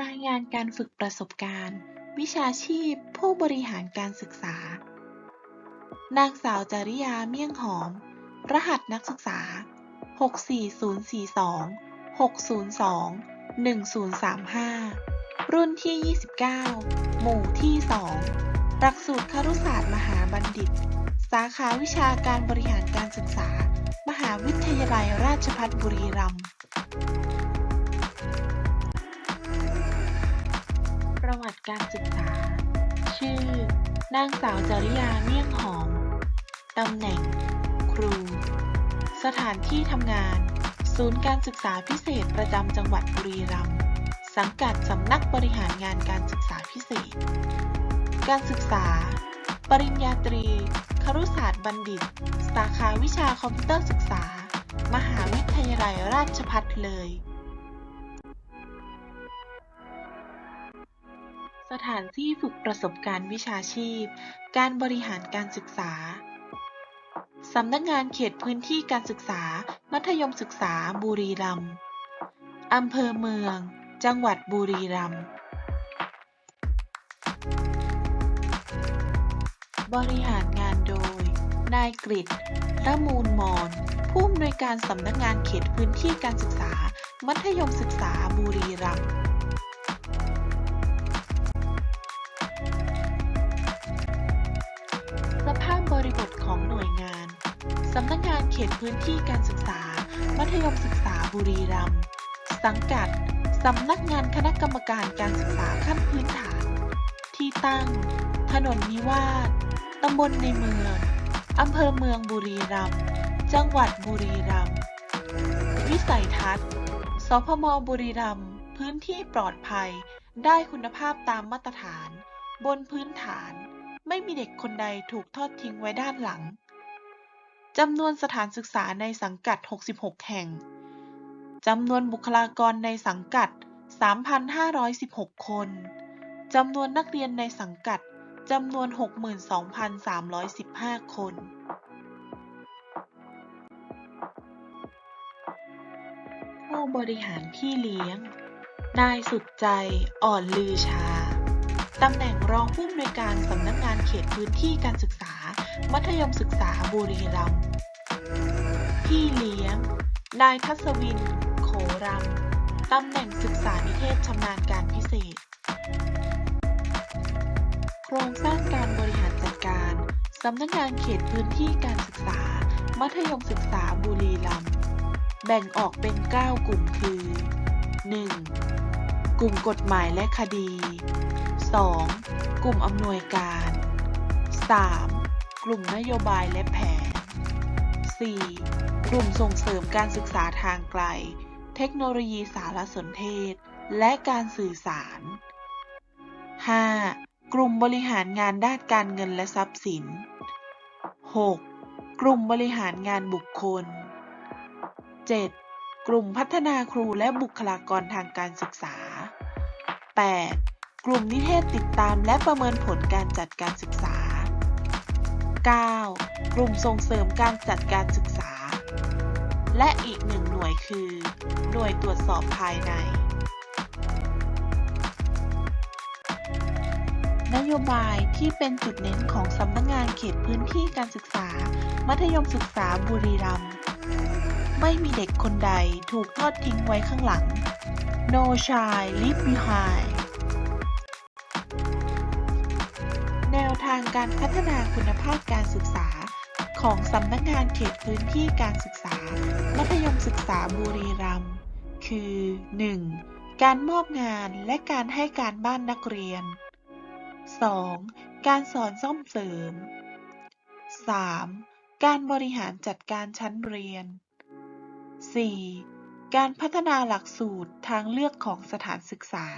รายงานการฝึกประสบการณ์ วิชาชีพ ผู้บริหารการศึกษา นางสาวจริยาเมี่ยงหอม รหัสนักศึกษา 64042 602 1035 รุ่นที่ 29 หมู่ที่ 2 หลักสูตรครุศาสตร์มหาบัณฑิต สาขาวิชาการบริหารการศึกษา มหาวิทยาลัยราชภัฏบุรีรัมย์ ประวัติการศึกษา ชื่อ นางสาวจริยาเมี่ยงหอม ตำแหน่ง ครู สถานที่ทำงาน ศูนย์การศึกษาพิเศษประจำจังหวัดบุรีรัมย์ สังกัดสำนักบริหารงานการศึกษาพิเศษ การศึกษา ปริญญาตรี ครุศาสตร์บัณฑิต สาขาวิชาคอมพิวเตอร์ศึกษา มหาวิทยาลัยราชภัฏเลย ถานที่ฝึกประสบการณ์วิชาชีพ การบริหารการศึกษา สำนักงานเขตพื้นที่การศึกษา มัธยมศึกษาบุรีรัมย์อำเภอเมือง จังหวัดบุรีรัมย์บริหารงานโดย นายกฤษระมูลมอนผู้อำนวยการสำนักงานเขตพื้นที่การศึกษา มัธยมศึกษาบุรีรัมย์ สำนักงานเขตพื้นที่การศึกษา มัธยมศึกษาบุรีรัมย์ สังกัด สำนักงานคณะกรรมการการศึกษาขั้นพื้นฐาน ที่ตั้ง ถนนนิวาสตำบลในเมือง อำเภอเมืองบุรีรัมย์ จังหวัดบุรีรัมย์ วิสัยทัศน์ สพมบุรีรัมย์ พื้นที่ปลอดภัย ได้คุณภาพตามมาตรฐาน บนพื้นฐาน ไม่มีเด็กคนใดถูกทอดทิ้งไว้ด้านหลัง จำนวนสถานศึกษาในสังกัด 66 แห่ง จำนวนบุคลากรในสังกัด 3,516 คน จำนวนนักเรียนในสังกัด จำนวน 62,315 คน ผู้บริหารพี่เลี้ยง นายสุดใจ อ่อนลือชา ตำแหน่งรองผู้อำนวยการสำนักงานเขตพื้นที่การศึกษา มัธยมศึกษาบุรีรัมย์พี่เลี้ยง นายทัศวิน โขรัมตำแหน่งศึกษานิเทศชำนาญการพิเศษ โครงสร้างการบริหารจัดการสำนักงานเขตพื้นที่การศึกษา มัธยมศึกษาบุรีรัมย์แบ่งออกเป็น 9 กลุ่มคือ 1. กลุ่มกฎหมายและคดี 2. กลุ่มอำนวยการ 3. กลุ่มนโยบายและแผน 4. กลุ่มส่งเสริมการศึกษาทางไกล เทคโนโลยีสารสนเทศ และการสื่อสาร 5. กลุ่มบริหารงานด้านการเงินและทรัพย์สิน 6. กลุ่มบริหารงานบุคคล 7. กลุ่มพัฒนาครูและบุคลากรทางการศึกษา 8. กลุ่มนิเทศติดตามและประเมินผลการจัดการศึกษา 9. กลุ่มส่งเสริมการจัดการศึกษา และอีกหนึ่งหน่วยคือ หน่วยตรวจสอบภายใน นโยบายที่เป็นจุดเน้นของสำนักงงานเขตพื้นที่การศึกษา มัธยมศึกษาบุรีรัมย์ไม่มีเด็กคนใดถูกทอดทิ้งไว้ข้างหลัง No child left behind แนวทางการพัฒนาคุณภาพการศึกษา ของสำนักงานเขตพื้นที่การศึกษา มัธยมศึกษาบุรีรัมย์คือ 1. การมอบงานและการให้การบ้านนักเรียน 2. การสอนซ่อมเสริม 3. การบริหารจัดการชั้นเรียน 4. การพัฒนาหลักสูตรทางเลือกของสถานศึกษา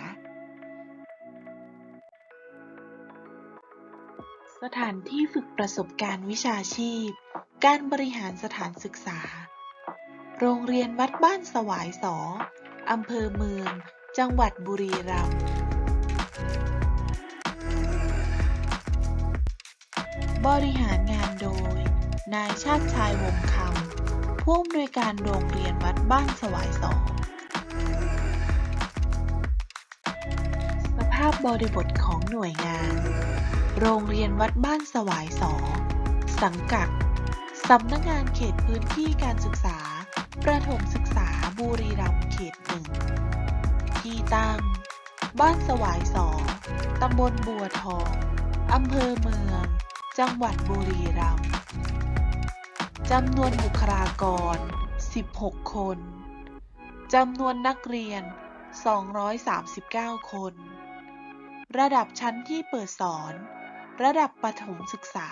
สถานที่ฝึกประสบการณ์วิชาชีพ การบริหารสถานศึกษา โรงเรียนวัดบ้านสวายสออำเภอเมือง จังหวัดบุรีรัมย์ บริหารงานโดย นายชาติชายวงคำผู้อำนวยการโรงเรียนวัดบ้านสวายสองาพบริบทของหน่วยงาน โรงเรียนวัดบ้านสวายสอสังกัดสำนักงานเขตพื้นที่การศึกษา ประถมศึกษาบุรีรัมย์เขตหนึ่ง ที่ตั้ง บ้านสวายสอตำบลบัวทองอำเภอเมือง จังหวัดบุรีรัมย์จำนวนบุคลากร 16 คน จำนวนนักเรียน 239 คน ระดับชั้นที่เปิดสอน ระดับประถมศึกษา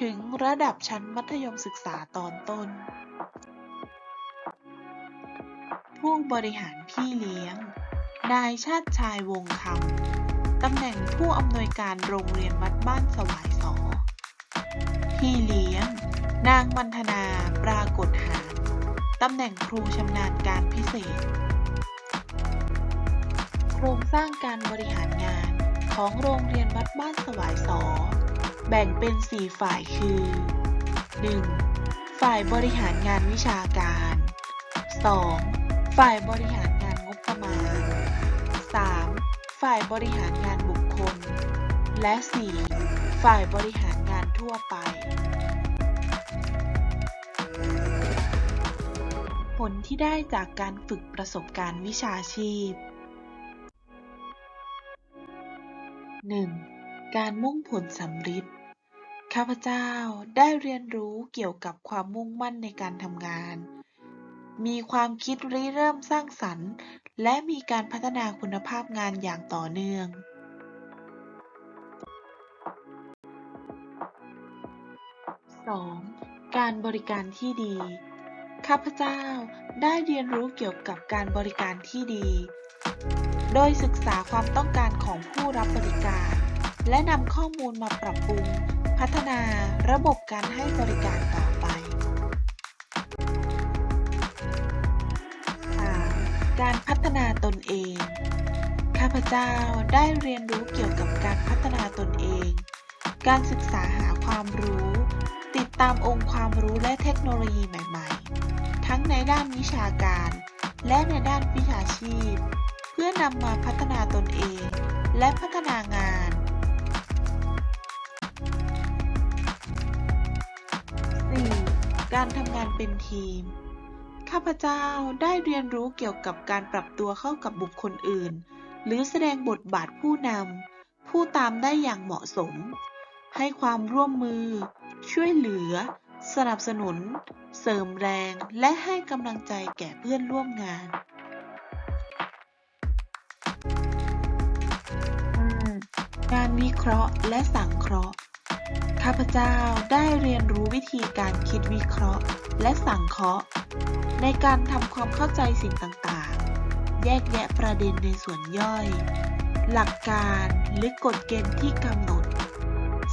ถึงระดับชั้นมัธยมศึกษาตอนต้น ผู้บริหารพี่เลี้ยง นายชาติชายวงคำตำแหน่งผู้อำนวยการโรงเรียนวัดบ้านสวายสอพี่เลี้ยง นางมันธนาปรากฏหาตำแหน่งครูชำนาญการพิเศษ โครงสร้างการบริหารงาน ของโรงเรียนวัดบ้านสวายสอ แบ่งเป็น 4 ฝ่ายคือ 1. ฝ่ายบริหารงานวิชาการ 2. ฝ่ายบริหารงานงบประมาณ 3. ฝ่ายบริหารงานบุคคล และ 4. ฝ่ายบริหารงานทั่วไป ผลที่ได้จากการฝึกประสบการณ์วิชาชีพ 1. การมุ่งผลสำฤทธิ์ข้าพเจ้าได้เรียนรู้เกี่ยวกับความมุ่งมั่นในการทำงาน มีความคิดริเริ่มสร้างสรรค์ และมีการพัฒนาคุณภาพงานอย่างต่อเนื่อง 2. การบริการที่ดี ข้าพเจ้าได้เรียนรู้เกี่ยวกับการบริการที่ดี โดยศึกษาความต้องการของผู้รับบริการ และนำข้อมูลมาปรับปรุง พัฒนาระบบการให้บริการต่อไป 3. การพัฒนาตนเอง ข้าพเจ้าได้เรียนรู้เกี่ยวกับการพัฒนาตนเอง การศึกษาหาความรู้ ติดตามองค์ความรู้และเทคโนโลยีใหม่ ๆ ทั้งในด้านวิชาการ และในด้านวิชาชีพ นำมาพัฒนาตนเอง และพัฒนางาน 4. การทำงานเป็นทีม ข้าพเจ้าได้เรียนรู้เกี่ยวกับการปรับตัวเข้ากับบุคคลอื่น หรือแสดงบทบาทผู้นำผู้ตามได้อย่างเหมาะสม ให้ความร่วมมือ ช่วยเหลือ สนับสนุน เสริมแรง และให้กำลังใจแก่เพื่อนร่วมงาน 5. การวิเคราะห์และสังเคราะห์ ข้าพเจ้าได้เรียนรู้วิธีการคิดวิเคราะห์ และสังเคราะห์ ในการทำความเข้าใจสิ่งต่างๆ แยกแยะประเด็นในส่วนย่อย หลักการหรือกฎเกณฑ์ที่กำหนด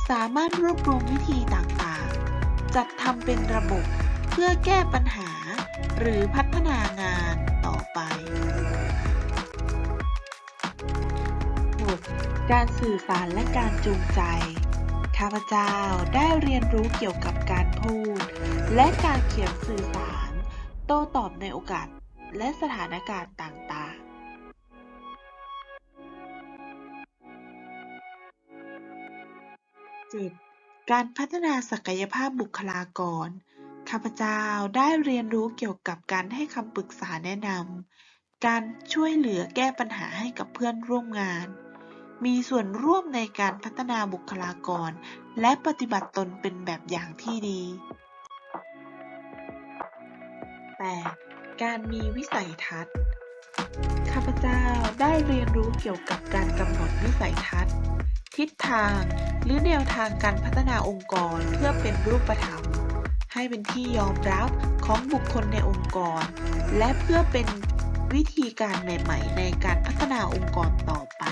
สามารถรวบรวมวิธีต่างๆ จัดทำเป็นระบบเพื่อแก้ปัญหา หรือพัฒนางานต่อไป การสื่อสารและการจูงใจ ข้าพเจ้าได้เรียนรู้เกี่ยวกับการพูด และการเขียนสื่อสาร โต้ตอบในโอกาสและสถานการณ์ต่างๆ 7. การพัฒนาศักยภาพบุคลากร ข้าพเจ้าได้เรียนรู้เกี่ยวกับการให้คำปรึกษาแนะนำ การช่วยเหลือแก้ปัญหาให้กับเพื่อนร่วมงาน มีส่วนร่วมในการพัฒนาบุคลากร และปฏิบัติตนเป็นแบบอย่างที่ดี 8. การมีวิสัยทัศน์ ข้าพเจ้าได้เรียนรู้เกี่ยวกับการกำหนดวิสัยทัศน์ ทิศทางหรือแนวทางการพัฒนาองค์กรเพื่อเป็นรูปธรรม ให้เป็นที่ยอมรับของบุคคลในองค์กร และเพื่อเป็นวิธีการใหม่ ๆ ในการพัฒนาองค์กรต่อไป